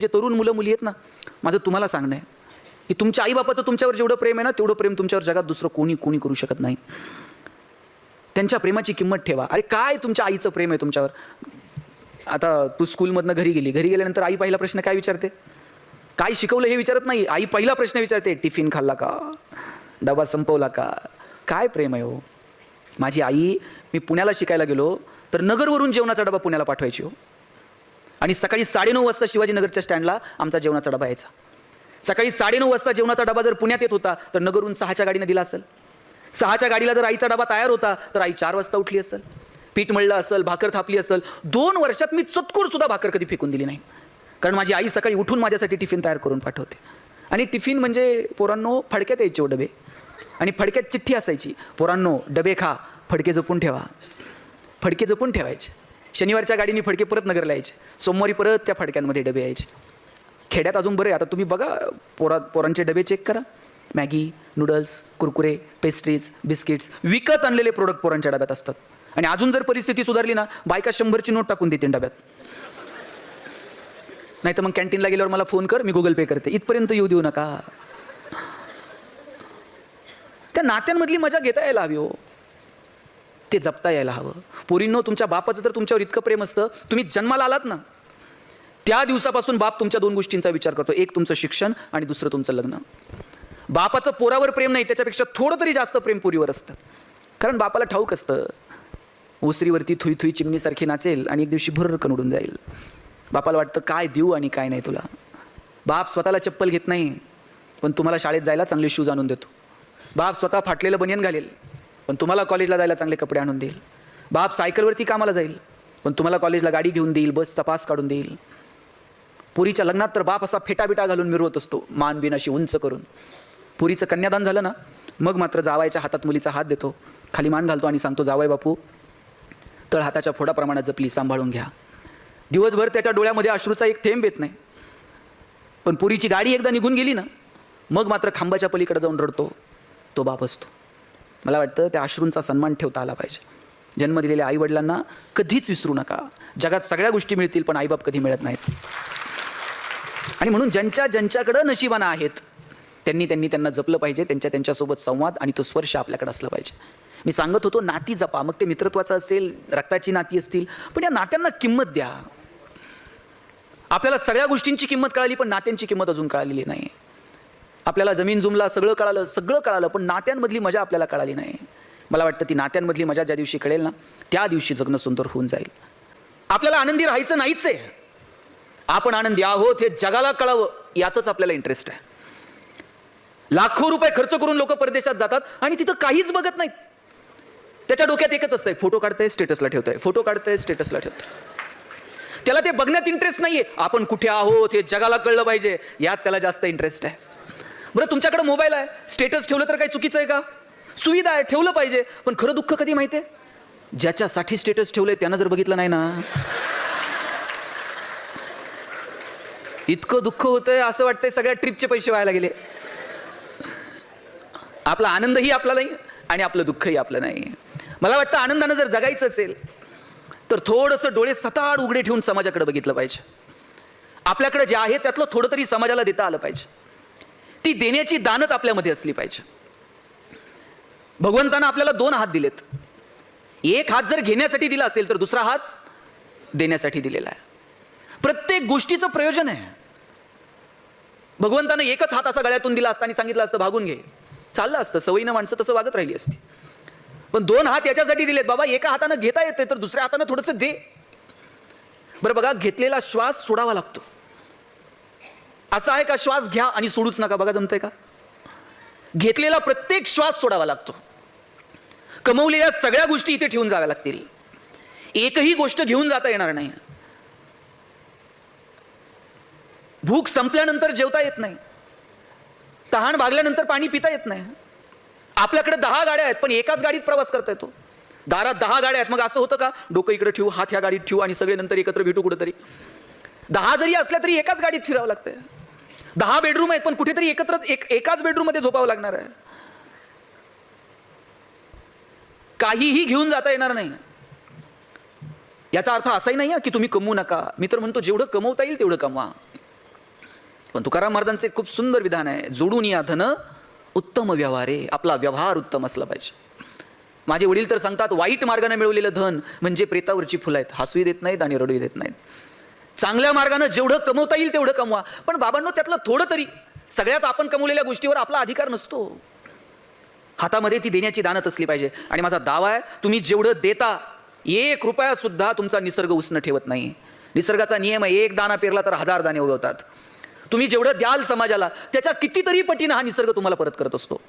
जे तरुण मुलं मुली आहेत ना माझं तुम्हाला सांगणं आहे की तुमच्या आईबापाचं तुमच्यावर जेवढं प्रेम आहे ना तेवढं प्रेम तुमच्यावर जगात दुसरं कोणी कोणी करू शकत नाही. त्यांच्या प्रेमाची किंमत ठेवा. अरे काय तुमच्या आईचं प्रेम आहे तुमच्यावर? आता तू स्कूलमधनं घरी गेली. घरी गेल्यानंतर आई पहिला प्रश्न काय विचारते? काय शिकवलं हे विचारत नाही. आई पहिला प्रश्न विचारते टिफिन खाल्ला का? डबा संपवला का? काय प्रेम आहे हो? माझी आई मी पुण्याला शिकायला गेलो तर नगरवरून जेवणाचा डबा पुण्याला पाठवायची हो. आणि सकाळी साडेनऊ वाजता शिवाजीनगरच्या स्टँडला आमचा जेवणाचा डबा यायचा. सकाळी साडेनऊ वाजता जेवणाचा डबा जर पुण्यात येत होता तर नगरहून सहाच्या गाडीनं दिला असेल. सहाच्या गाडीला जर आईचा डबा तयार होता तर आई चार वाजता उठली असेल. पीठ मळलं असेल भाकर थापली असेल. दोन वर्षात मी चतकूर सुद्धा भाकर कधी फेकून दिली नाही. कारण माझी आई सकाळी उठून माझ्यासाठी टिफिन तयार करून पाठवते. आणि टिफिन म्हणजे पोरांनो फडक्यात यायचे हो डबे. आणि फडक्यात चिठ्ठी असायची पोरांनो डबे खा फडके जपून ठेवा. फडके जपून ठेवायचे. शनिवारच्या गाडीने फडके परत नगरला यायचे. सोमवारी परत त्या फडक्यांमध्ये डबे यायचे. खेड्यात अजून बरं आहे. आता तुम्ही बघा पोरा पोरांचे डबे चेक करा. Maggi noodles Kurkure pastries biscuits विकत आणलेले प्रोडक्ट पोरांच्या डब्यात असतात. आणि अजून जर परिस्थिती सुधारली ना बायका शंभरची नोट टाकून देते डब्यात. नाही तर मग कॅन्टीनला गेल्यावर मला फोन कर मी गुगल पे करते. इथपर्यंत येऊ देऊ नका. त्या नात्यांमधली मजा घेता यायला हवी हो. ते जपता यायला हवं. पोरींनो तुमच्या बापाचं तर तुमच्यावर इतकं प्रेम असतं. तुम्ही जन्माला आलात ना त्या दिवसापासून बाप तुमच्या दोन गोष्टींचा विचार करतो. एक तुमचं शिक्षण आणि दुसरं तुमचं लग्न. बापाचं पोरावर प्रेम नाही त्याच्यापेक्षा थोडं तरी जास्त प्रेम पोरीवर असतं. कारण बापाला ठाऊक असतं. ओसरीवरती थुई थुई चिमणीसारखी नाचेल आणि एक दिवशी भुर्रकन उडून जाईल. बापाला वाटतं काय देऊ आणि काय नाही तुला. बाप स्वतःला चप्पल घेत नाही पण तुम्हाला शाळेत जायला चांगले शूज आणून देतो. बाप स्वतः फाटलेलं बनियन घालेल. पण तुम्हाला कॉलेजला जायला चांगले कपडे आणून देईल. बाप सायकलवरती कामाला जाईल पण तुम्हाला कॉलेजला गाडी घेऊन देईल बसचा पास काढून देईल. पुरीच्या लग्नात तर बाप असा फेटाबिटा घालून मिरवत असतो मानबीन अशी उंच करून. पुरीचं कन्यादान झालं ना मग मात्र जावायच्या हातात मुलीचा हात देतो. खाली मान घालतो आणि सांगतो जावाय बापू तळ हाताच्या फोडाप्रमाणे जपली सांभाळून घ्या. दिवसभर त्याच्या डोळ्यामध्ये अश्रूचा एक थेंब येत नाही. पण पुरीची गाडी एकदा निघून गेली ना मग मात्र खांबाच्या पलीकडे जाऊन रडतो. तो बाप असतो. मला वाटतं त्या अश्रूंचा सन्मान ठेवता आला पाहिजे. जन्म दिलेल्या आईवडिलांना कधीच विसरू नका. जगात सगळ्या गोष्टी मिळतील पण आईबाप कधी मिळत नाहीत. आणि म्हणून ज्यांच्या ज्यांच्याकडं नशिबानं आहेत त्यांनी त्यांनी त्यांना जपलं पाहिजे त्यांच्या त्यांच्यासोबत संवाद आणि तो स्पर्श आपल्याकडे असला पाहिजे. मी सांगत होतो नाती जपा. मग ते मित्रत्वाचं असेल रक्ताची नाती असतील पण या नात्यांना किंमत द्या. आपल्याला सगळ्या गोष्टींची किंमत कळाली पण नात्यांची किंमत अजून कळालेली नाही. आपल्याला जमीन जुमला सगळं कळालं सगळं कळालं पण नात्यांमधली मजा आपल्याला कळाली नाही. मला वाटतं ती नात्यांमधली मजा ज्या दिवशी कळेल ना त्या दिवशी जगणं सुंदर होऊन जाईल. आपल्याला आनंदी राहायचं नाहीच आहे. आपण आनंदी आहोत हे जगाला कळावं यातच आपल्याला इंटरेस्ट आहे. लाखो रुपये खर्च करून लोक परदेशात जातात आणि तिथं काहीच बघत नाहीत. त्याच्या डोक्यात एकच असतंय फोटो काढताय स्टेटसला ठेवतोय. फोटो काढताय स्टेटसला ठेवतोय. त्याला ते बघण्यात इंटरेस्ट नाहीये. आपण कुठे आहोत हे जगाला कळलं पाहिजे यात त्याला जास्त इंटरेस्ट आहे. बरं तुमच्याकडे मोबाईल आहे. स्टेटस ठेवलं तर काही चुकीचं आहे का? सुविधा आहे ठेवलं पाहिजे. पण खरं दुःख कधी माहिती आहे? ज्याच्यासाठी स्टेटस ठेवलंय त्यानं जर बघितलं नाही ना? इतकं दुःख होतंय असं वाटतंय सगळ्या ट्रिपचे पैसे व्हायला गेले आपला आनंदही आपला नाही आणि आपलं दुःखही आपलं नाही. मला वाटतं आनंदानं जर जगायचं असेल तर थोडंसं डोळे सताड उघडे ठेवून समाजाकडे बघितलं पाहिजे. आपल्याकडे जे आहे त्यातलं थोडं तरी समाजाला देता आलं पाहिजे. ती देण्याची दानत आपल्यामध्ये असली पाहिजे. भगवंतानं आपल्याला दोन हात दिलेत. एक हात जर घेण्यासाठी दिला असेल तर दुसरा हात देण्यासाठी दिलेला आहे. प्रत्येक गोष्टीचं प्रयोजन आहे. भगवंतानं एकच हात असा गळ्यातून दिला असता आणि सांगितलं असतं भागून घे. चाललं असतं सवयीनं माणसं तसं वागत राहिली असती. पण दोन हात याच्यासाठी दिलेत बाबा एका हातानं घेता येते तर दुसऱ्या हातानं थोडंसं दे. बरं बघा घेतलेला श्वास सोडावा लागतो. असा आहे का श्वास घ्या आणि सोडूच नका? बघा जमतंय का? घेतलेला प्रत्येक श्वास सोडावा लागतो. कमवलेल्या सगळ्या गोष्टी इथे ठेवून जाव्या लागतील. एकही गोष्ट घेऊन जाता येणार नाही. भूक संपल्यानंतर जेवता येत नाही. तहान भागल्यानंतर पाणी पिता येत नाही. आपल्याकडे दहा गाड्या आहेत पण एकाच गाडीत प्रवास करता येतो. दारात दहा गाड्या आहेत मग असं होतं का? डोकं इकडे ठेवू हात ह्या गाडीत ठेवू आणि सगळे नंतर एकत्र भेटू कुठेतरी. दहा जरी असल्या तरी एकाच गाडीत फिरावं लागतंय. दहा बेडरूम आहेत पण कुठेतरी एकत्र एक एकाच बेडरूममध्ये झोपावं लागणार आहे. काहीही घेऊन जाता येणार नाही. याचा अर्थ असाही नाही आहे की तुम्ही कमवू नका. मी तर म्हणतो जेवढं कमवता येईल तेवढं कमवा. पण तुकाराम महाराजांचे खूप सुंदर विधान आहे. जोडून या धन उत्तम व्यवहारे. आपला व्यवहार उत्तम असला पाहिजे. माझे वडील तर सांगतात वाईट मार्गाने मिळवलेलं धन म्हणजे प्रेतावरची फुलं आहेत. हसूही देत नाहीत आणि रडूही देत नाहीत. चांगल्या मार्गानं जेवढं कमवता येईल तेवढं कमवा. पण बाबांनो त्यातलं थोडं तरी सगळ्यात आपण कमवलेल्या गोष्टीवर आपला अधिकार नसतो. हातामध्ये ती देण्याची दानत असली पाहिजे. आणि माझा दावा आहे तुम्ही जेवढं देता एक रुपया सुद्धा तुमचा निसर्ग उष्ण ठेवत नाही. निसर्गाचा नियम आहे एक दाना पेरला तर हजार दाणे उगवतात. तुम्ही जेवढं द्याल समाजाला त्याच्या कितीतरी पटीनं हा निसर्ग तुम्हाला परत करत असतो.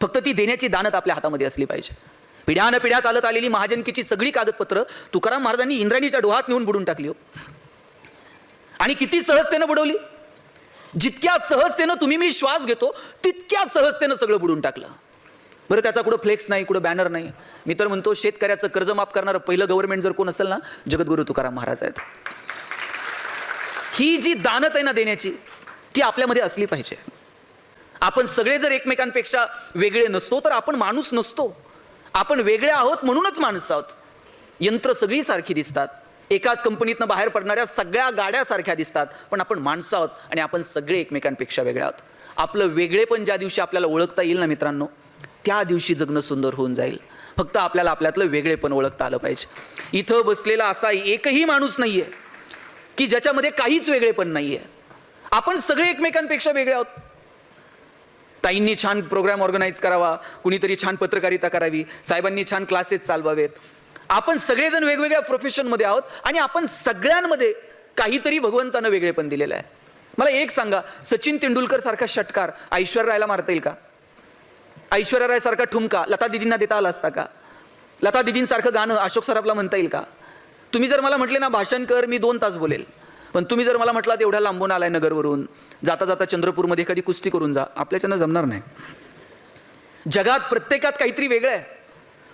फक्त ती देण्याची दानत आपल्या हातामध्ये असली पाहिजे. पिढ्यानं पिढ्या चालत आलेली महाजनकीची सगळी कागदपत्र तुकाराम महाराजांनी इंद्राणीच्या डोहात नेऊन बुडून टाकली हो. आणि किती सहजतेनं बुडवली? जितक्या सहजतेनं तुम्ही मी श्वास घेतो तितक्या सहजतेनं सगळं बुडून टाकलं. बरं त्याचा कुठं फ्लेक्स नाही कुठं बॅनर नाही. मी तर म्हणतो शेतकऱ्याचं कर्ज माफ करणारं पहिलं गव्हर्नमेंट जर कोण असेल ना जगद्गुरु तुकाराम महाराज आहेत. ही जी दानत आहे ना देण्याची ती आपल्यामध्ये असली पाहिजे. आपण सगळे जर एकमेकांपेक्षा वेगळे नसतो तर आपण माणूस नसतो. आपण वेगळे आहोत म्हणूनच माणसं आहोत. यंत्र सगळी सारखी दिसतात. एकाच कंपनीतनं बाहेर पडणाऱ्या सगळ्या गाड्या सारख्या दिसतात पण आपण माणसं आहोत आणि आपण सगळे एकमेकांपेक्षा वेगळे आहोत. आपलं वेगळेपण ज्या दिवशी आपल्याला ओळखता येईल ना मित्रांनो त्या दिवशी जगणं सुंदर होऊन जाईल. फक्त आपल्याला आपल्यातलं वेगळेपण ओळखता आलं पाहिजे. इथं बसलेला असा एकही माणूस नाहीये की ज्याच्यामध्ये काहीच वेगळेपण नाहीये. आपण सगळे एकमेकांपेक्षा वेगळे आहोत. ताईंनी छान प्रोग्राम ऑर्गनाईज करावा कुणीतरी छान पत्रकारिता करावी साहेबांनी छान क्लासेस चालवावेत. आपण सगळेजण वेगवेगळ्या प्रोफेशनमध्ये आहोत आणि आपण सगळ्यांमध्ये काहीतरी भगवंतानं वेगळेपण दिलेलं आहे. मला एक सांगा सचिन तेंडुलकर सारखा षटकार ऐश्वर्या रायला मारता येईल का? ऐश्वर्या राय सारखा ठुमका लता दिदींना देता आला असता का? लता दिदींसारखं गाणं अशोक सराफला म्हणता येईल का? तुम्ही जर मला म्हटले ना भाषण कर मी दोन तास बोलेल. पण तुम्ही जर मला म्हटलं एवढ्या लांबून आलाय नगरवरून जाता जाता चंद्रपूरमध्ये एखादी कुस्ती करून जा आपल्याच्यानं जमणार नाही. जगात प्रत्येकात काहीतरी वेगळं आहे.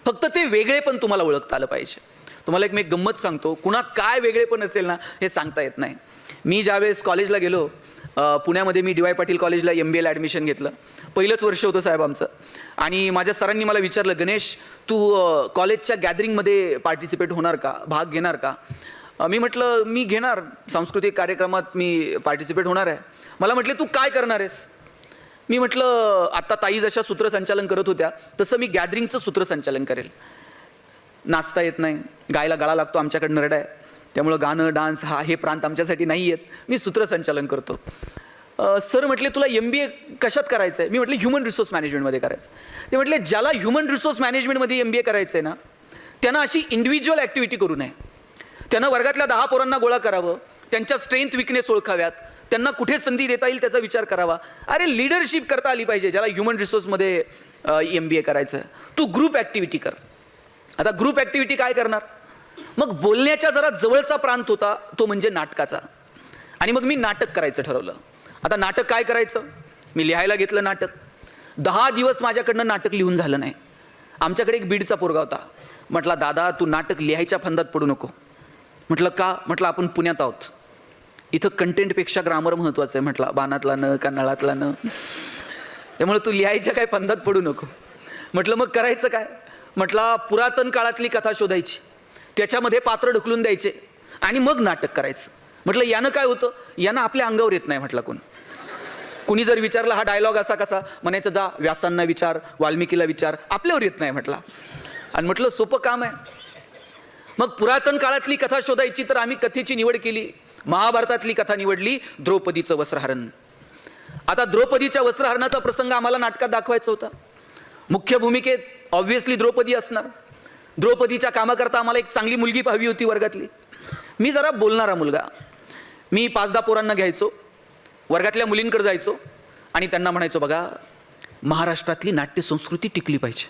फक्त ते वेगळे पण तुम्हाला ओळखता आलं पाहिजे. तुम्हाला एक मी गंमत सांगतो. कुणात काय वेगळे पण असेल ना हे सांगता येत नाही. मी ज्यावेळेस कॉलेजला गेलो पुण्यामध्ये मी डी वाय पाटील कॉलेजला एम बी एला ॲडमिशन घेतलं. पहिलंच वर्ष होतं साहेब आमचं. आणि माझ्या सरांनी मला विचारलं गणेश तू कॉलेजच्या गॅदरिंगमध्ये पार्टिसिपेट होणार का? भाग घेणार का? मी म्हटलं मी घेणार. सांस्कृतिक कार्यक्रमात मी पार्टिसिपेट होणार आहे. मला म्हटले तू काय करणार आहेस? मी म्हटलं आत्ता ताई जशा सूत्रसंचालन करत होत्या तसं मी गॅदरिंगचं सूत्रसंचालन करेल. नाचता येत नाही. गायला गळा लागतो आमच्याकडे नरड आहे. त्यामुळं गाणं डान्स हा हे प्रांत आमच्यासाठी नाही आहेत मी सूत्रसंचालन करतो. सर म्हटले तुला एम बी ए कशात करायचं आहे? मी म्हटलं ह्युमन रिसोर्स मॅनेजमेंटमध्ये करायचं ते म्हटले ज्याला ह्युमन रिसोर्स मॅनेजमेंटमध्ये एम बी ए करायचं आहे ना त्यांना अशी इंडिव्हिज्युअल ॲक्टिव्हिटी करू नये. त्यांना वर्गातल्या दहा पोरांना गोळा करावं. त्यांच्या स्ट्रेंथ विकनेस ओळखाव्यात. त्यांना कुठे संधी देता येईल त्याचा विचार करावा. अरे लिडरशिप करता आली पाहिजे ज्याला ह्युमन रिसोर्समध्ये एम बी ए करायचं आहे. तू ग्रुप ॲक्टिव्हिटी कर. आता ग्रुप ॲक्टिव्हिटी काय करणार? मग बोलण्याच्या जरा जवळचा प्रांत होता तो म्हणजे नाटकाचा. आणि मग मी नाटक करायचं ठरवलं. आता नाटक काय करायचं? मी लिहायला घेतलं नाटक. दहा दिवस माझ्याकडनं नाटक लिहून झालं नाही. आमच्याकडे एक बीडचा पोरगा होता. म्हटला दादा तू नाटक लिहायच्या फंदात पडू नको. म्हटलं का? म्हटलं आपण पुण्यात आहोत. इथं कंटेंटपेक्षा ग्रामर महत्त्वाचं आहे म्हटलं. बाणातला न का नळातला न त्यामुळे तू लिहायच्या काय पंधात पडू नको. म्हटलं मग करायचं काय? म्हटला पुरातन काळातली कथा शोधायची. त्याच्यामध्ये पात्र ढकलून द्यायचे. आणि मग नाटक करायचं. म्हटलं यानं काय होतं? यानं आपल्या अंगावर येत नाही म्हटलं कोण? कुणी जर विचारलं हा डायलॉग असा कसा? म्हणायचं जा व्यासांना विचार वाल्मिकीला विचार. आपल्यावर येत नाही म्हटला. आणि म्हटलं सोपं काम आहे. मग पुरातन काळातली कथा शोधायची तर आम्ही कथेची निवड केली. महाभारतातली कथा निवडली द्रौपदीचं वस्त्रहरण. आता द्रौपदीच्या वस्त्रहरणाचा प्रसंग आम्हाला नाटकात दाखवायचा होता. मुख्य भूमिकेत ऑब्व्हियसली द्रौपदी असणार. द्रौपदीच्या कामाकरता आम्हाला एक चांगली मुलगी हवी होती वर्गातली. मी जरा बोलणारा मुलगा. मी पाच दहा पोरांना घ्यायचो. वर्गातल्या मुलींकडे जायचो. आणि त्यांना म्हणायचो बघा महाराष्ट्रातली नाट्यसंस्कृती टिकली पाहिजे.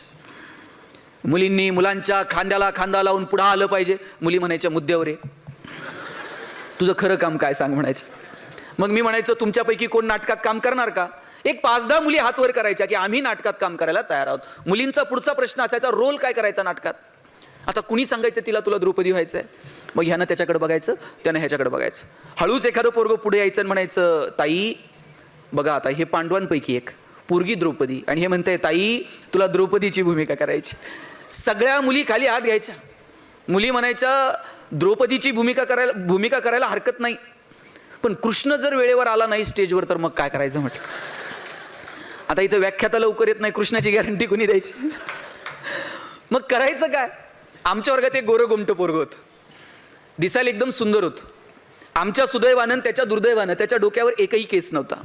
मुलींनी मुलांच्या खांद्याला खांदा लावून पुढं आलं पाहिजे. मुली म्हणायच्या मुद्द्यावर आहे तुझं खरं काम काय सांग म्हणायचं? मग मी म्हणायचं तुमच्यापैकी कोण नाटकात काम करणार का? एक पाच दहा मुली हातवर करायच्या की आम्ही नाटकात काम करायला तयार आहोत. मुलींचा पुढचा प्रश्न असायचा रोल काय करायचा नाटकात? आता कुणी सांगायचं तिला तुला द्रौपदी व्हायचं आहे मग ह्यानं त्याच्याकडे बघायचं त्यानं ह्याच्याकडे बघायचं. हळूच एखादं पोरग पुढे यायचं आणि म्हणायचं ताई बघा आता हे पांडवांपैकी एक पोरगी द्रौपदी. आणि हे म्हणतंय ताई तुला द्रौपदीची भूमिका करायची. सगळ्या मुली खाली हात घ्यायच्या. मुली म्हणायच्या द्रौपदीची भूमिका करायला भूमिका करायला हरकत नाही. पण कृष्ण जर वेळेवर आला नाही स्टेजवर तर मग काय करायचं म्हटलं? आता इथं व्याख्याता लवकर येत नाही कृष्णाची गॅरंटी कोणी द्यायची? मग करायचं काय? आमच्या वर्गात एक गोरं गोमटं पोरग होत. दिसायला एकदम सुंदर होत. आमच्या सुदैवानं त्याच्या दुर्दैवानं त्याच्या डोक्यावर एकही केस नव्हता.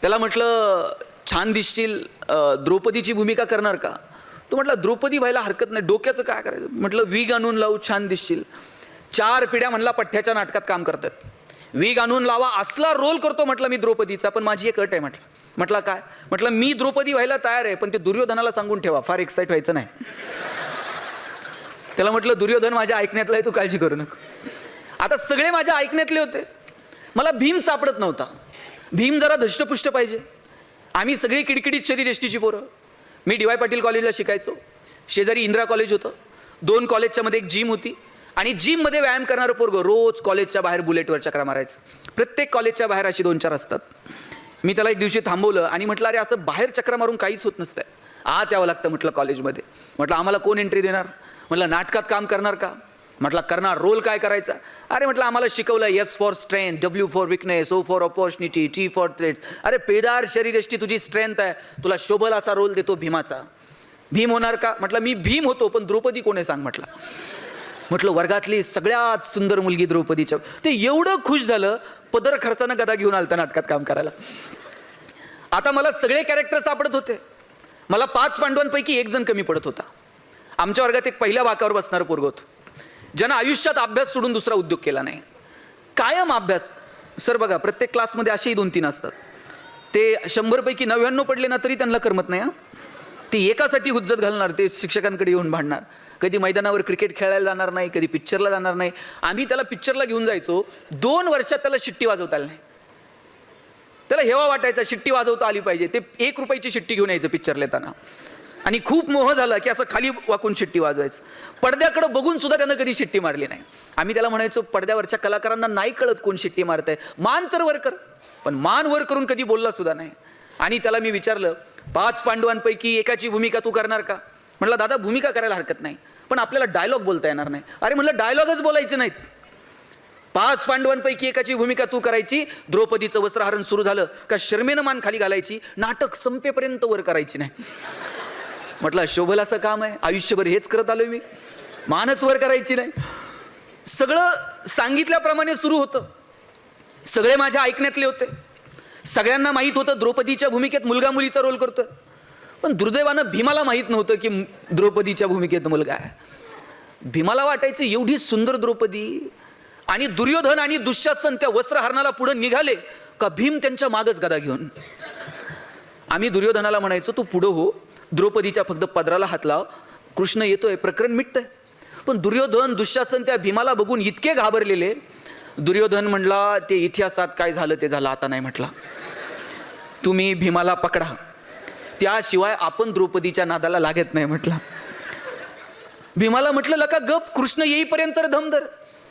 त्याला म्हटलं छान दिसशील द्रौपदीची भूमिका करणार का? तो म्हटलं द्रौपदी व्हायला हरकत नाही डोक्याचं काय करायचं? म्हटलं वीग आणून लावू छान दिसशील. चार पिढ्या म्हणला पठ्याच्या नाटकात काम करतात. वीग आणून लावा असला रोल करतो म्हटलं मी द्रौपदीचा पण माझी एक अट आहे म्हटलं. म्हटलं काय? म्हटलं मी द्रौपदी व्हायला तयार आहे पण ते दुर्योधनाला सांगून ठेवा फार एक्साईट व्हायचं नाही. त्याला म्हटलं दुर्योधन माझ्या ऐकण्यातला आहे तू काळजी करू नको. आता सगळे माझ्या ऐकण्यातले होते. मला भीम सापडत नव्हता. भीम जरा धष्टपुष्ट पाहिजे. आम्ही सगळी किडकिडीत शरीर एष्टीची पोरं. मी डी वाय पाटील कॉलेजला शिकायचो. शेजारी इंदिरा कॉलेज होतं. दोन कॉलेजच्या मध्ये एक जिम होती. आणि जिममध्ये व्यायाम करणारं पोरगं रोज कॉलेजच्या बाहेर बुलेटवर चक्रा मारायचं. प्रत्येक कॉलेजच्या बाहेर अशी दोन चार असतात. मी त्याला एक दिवशी थांबवलं आणि म्हटलं अरे असं बाहेर चक्रा मारून काहीच होत नसतंय. आत यावं लागतं म्हटलं कॉलेजमध्ये. म्हटलं आम्हाला कोण एंट्री देणार? म्हटलं नाटकात काम करणार का? म्हटलं करणार रोल काय करायचा? अरे म्हटलं आम्हाला शिकवलं S for strength W for weakness O for opportunity T for threats अरे पेदार शरीरष्टी तुझी स्ट्रेंथ आहे. तुला शोभल असा रोल देतो भीमाचा. भीम होणार का? म्हटलं मी भीम होतो पण द्रौपदी कोण आहे सांग म्हटलं. म्हटलं वर्गातली सगळ्यात सुंदर मुलगी द्रौपदीच्या. ते एवढं खुश झालं पदर खर्चानं गदा घेऊन आलतं नाटकात काम करायला. आता मला सगळे कॅरेक्टर सापडत होते. मला पाच पांडवांपैकी एक जण कमी पडत होता. आमच्या वर्गात एक पहिल्या वाकावर बसणारं पोरग होतं. ज्यांना आयुष्यात अभ्यास सोडून दुसरा उद्योग केला नाही. कायम अभ्यास. सर बघा प्रत्येक क्लासमध्ये असेही दोन तीन असतात. ते शंभरपैकी नव्याण्णव पडले ना तरी त्यांना करमत नाही ते एकासाठी हुज्जत घालणार ते शिक्षकांकडे येऊन भांडणार. कधी मैदानावर क्रिकेट खेळायला जाणार नाही कधी पिक्चरला जाणार नाही. आम्ही त्याला पिक्चरला घेऊन जायचो. दोन वर्षात त्याला शिट्टी वाजवता आली नाही. त्याला हेवा वाटायचा शिट्टी वाजवता आली पाहिजे. ते एक रुपयाची शिट्टी घेऊन यायचं पिक्चर येताना आणि खूप मोह झाला की असं खाली वाकून शिट्टी वाजवायचं. पडद्याकडे बघून सुद्धा त्यानं कधी शिट्टी मारली नाही. आम्ही त्याला म्हणायचो पडद्यावरच्या कलाकारांना नाही कळत कोण शिट्टी मारतंय. मान तर वर कर. पण मान वर करून कधी बोलला सुद्धा नाही. आणि त्याला मी विचारलं पाच पांडवांपैकी एकाची भूमिका तू करणार का? म्हटलं दादा भूमिका करायला हरकत नाही. पण आपल्याला डायलॉग बोलता येणार नाही. अरे म्हटलं डायलॉगच बोलायचे नाहीत. पाच पांडवांपैकी एकाची भूमिका तू करायची द्रौपदीचं वस्त्रहरण सुरू झालं का शर्मेनं मान खाली घालायची नाटक संपेपर्यंत वर करायची नाही. म्हटलं शोभल असं काम आहे? आयुष्यभर हेच करत आलोय मी. मानच वर करायची नाही. सगळं सांगितल्याप्रमाणे सुरू होतं. सगळे माझ्या ऐकण्यातले होते. सगळ्यांना माहीत होतं द्रौपदीच्या भूमिकेत मुलगा मुलीचा रोल करतोय. पण दुर्दैवानं भीमाला माहीत नव्हतं की द्रौपदीच्या भूमिकेत मुलगा आहे. भीमाला वाटायचं एवढी सुंदर द्रौपदी आणि दुर्योधन आणि दुःशासन त्या वस्त्रहरणाला पुढे निघाले का भीम त्यांच्या मागच गदा घेऊन? आम्ही दुर्योधनाला म्हणायचो तू पुढं हो. द्रौपदीच्या फक्त पदराला हात लाव. कृष्ण येतोय प्रकरण मिटतंय. पण दुर्योधन दुःशासन त्या भीमाला बघून इतके घाबरलेले. दुर्योधन म्हणला ते इतिहासात काय झालं ते झालं आता नाही म्हटला. तुम्ही भीमाला पकडा. त्याशिवाय आपण द्रौपदीच्या नादाला लागत नाही म्हटला. भीमाला म्हटलं लका गप कृष्ण येईपर्यंत धमधर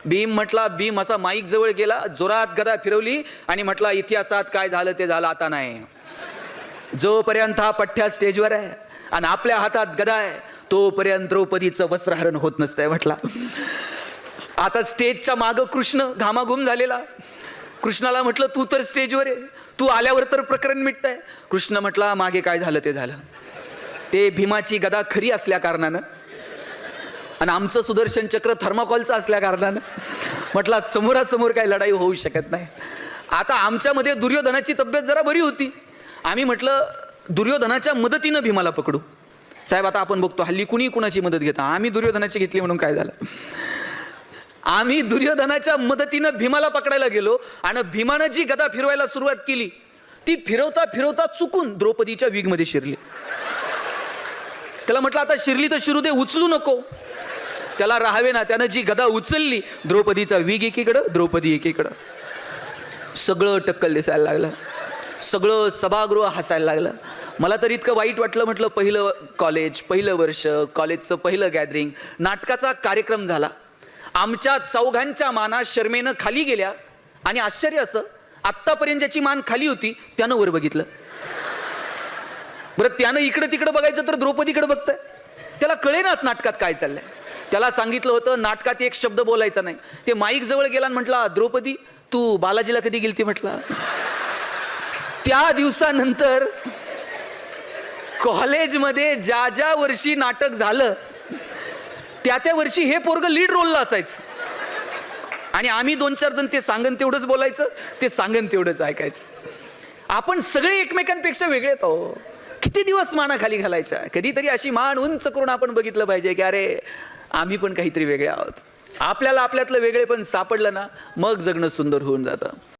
भीम म्हटला भीम असा माईक जवळ गेला जोरात गदा फिरवली आणि म्हटला इतिहासात काय झालं ते झालं आता नाही. जोपर्यंत हा पठ्ठ्या स्टेजवर आहे आणि आपल्या हातात गदा आहे तोपर्यंत द्रौपदीचं वस्त्रहरण होत नसतंय म्हटला. आता स्टेजच्या मागं कृष्ण घामाघूम झालेला. कृष्णाला म्हटलं तू तर स्टेजवर आहे. तू आल्यावर तर प्रकरण मिटतंय. कृष्ण म्हटला मागे काय झालं ते झालं. ते भीमाची गदा खरी असल्या कारणानं आणि आमचं सुदर्शन चक्र थर्माकॉलचं असल्या कारणानं म्हटला समोरासमोर काही लढाई होऊ शकत नाही. आता आमच्यामध्ये दुर्योधनाची तब्येत जरा बरी होती. आम्ही म्हटलं दुर्योधनाच्या मदतीनं भीमाला पकडू. साहेब आता आपण बघतो हल्ली कुणी कुणाची मदत घेता? आम्ही दुर्योधनाची घेतली म्हणून काय झालं? आम्ही दुर्योधनाच्या मदतीनं भीमाला पकडायला गेलो आणि भीमानं जी गदा फिरवायला सुरुवात केली ती फिरवता फिरवता चुकून द्रौपदीच्या विगमध्ये शिरली. त्याला म्हटलं आता शिरली तर शिरू दे उचलू नको. त्याला राहावे ना त्यानं जी गदा उचलली द्रौपदीचा वीग एकीकडं द्रौपदी एकीकडं. सगळं टक्कल दिसायला लागलं. सगळं सभागृह हसायला लागलं. मला तर इतकं वाईट वाटलं म्हटलं पहिलं कॉलेज पहिलं वर्ष कॉलेजचं पहिलं गॅदरिंग नाटकाचा कार्यक्रम झाला. आमच्या चौघांच्या माना शर्मेनं खाली गेल्या. आणि आश्चर्य असं आत्तापर्यंत ज्याची मान खाली होती त्यानं वर बघितलं. बरं त्यानं इकडं तिकडं बघायचं तर द्रौपदीकडे बघतंय. त्याला कळेनाच नाटकात काय चाललंय. त्याला सांगितलं होतं नाटकात एक शब्द बोलायचा नाही. ते माईक जवळ गेला आणि म्हटला द्रौपदी तू बालाजीला कधी गेलती? म्हटला. त्या दिवसानंतर कॉलेजमध्ये ज्या ज्या वर्षी नाटक झालं त्या त्या वर्षी हे पोरग लीड रोलला असायचं. आणि आम्ही दोन चार जण ते सांगन तेवढंच बोलायचं ते सांगन तेवढंच ऐकायचं. आपण सगळे एकमेकांपेक्षा वेगळे आहेत किती दिवस मानाखाली घालायच्या? कधीतरी अशी मान उंच करून आपण बघितलं पाहिजे की अरे आम्ही पण काहीतरी वेगळे आहोत. आपल्याला आपल्यातलं वेगळे पण सापडलं ना मग जगणं सुंदर होऊन जातं.